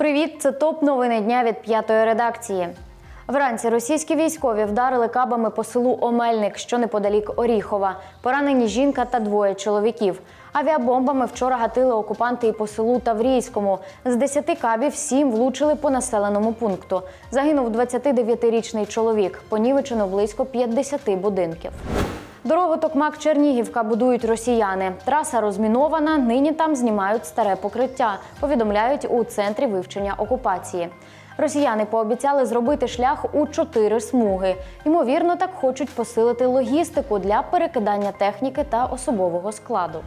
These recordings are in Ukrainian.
Привіт, це топ новини дня від п'ятої редакції. Вранці російські військові вдарили кабами по селу Омельник, що неподалік Оріхова. Поранені жінка та двоє чоловіків. Авіабомбами вчора гатили окупанти і по селу Таврійському. З 10 кабів сім влучили по населеному пункту. Загинув 29-річний чоловік. Понівечено близько 50 будинків. Дорогу Токмак Чернігівка будують росіяни. Траса розмінована. Нині там знімають старе покриття. Повідомляють у центрі вивчення окупації. Росіяни пообіцяли зробити шлях у чотири смуги. Ймовірно, так хочуть посилити логістику для перекидання техніки та особового складу.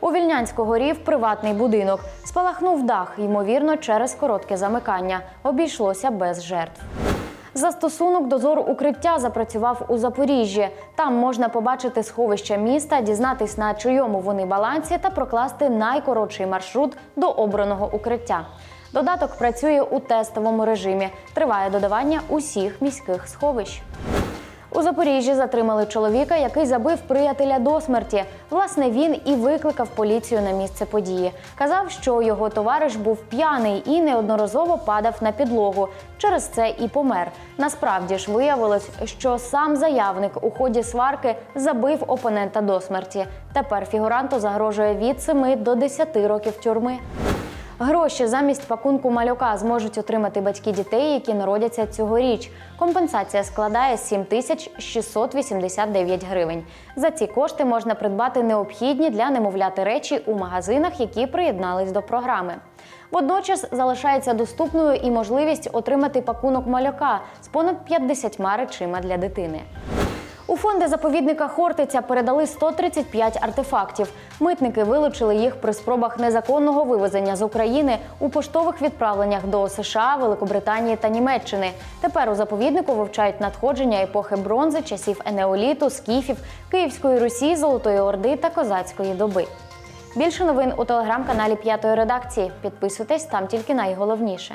У Вільнянську горів приватний будинок. Спалахнув дах, ймовірно, через коротке замикання. Обійшлося без жертв. Застосунок дозору укриття запрацював у Запоріжжі. Там можна побачити сховища міста, дізнатись на чийому вони балансі та прокласти найкоротший маршрут до обраного укриття. Додаток працює у тестовому режимі. Триває додавання усіх міських сховищ. У Запоріжжі затримали чоловіка, який забив приятеля до смерті. Власне, він і викликав поліцію на місце події. Казав, що його товариш був п'яний і неодноразово падав на підлогу. Через це і помер. Насправді ж виявилось, що сам заявник у ході сварки забив опонента до смерті. Тепер фігуранту загрожує від 7 до 10 років тюрми. Гроші замість пакунку малюка зможуть отримати батьки дітей, які народяться цьогоріч. Компенсація складає 7689 гривень. За ці кошти можна придбати необхідні для немовляти речі у магазинах, які приєднались до програми. Водночас залишається доступною і можливість отримати пакунок малюка з понад 50 речима для дитини. У фонди заповідника Хортиця передали 135 артефактів. Митники вилучили їх при спробах незаконного вивезення з України у поштових відправленнях до США, Великобританії та Німеччини. Тепер у заповіднику вивчають надходження епохи бронзи, часів енеоліту, скіфів, Київської Русі, Золотої Орди та Козацької доби. Більше новин у телеграм-каналі П'ятої редакції. Підписуйтесь там тільки найголовніше.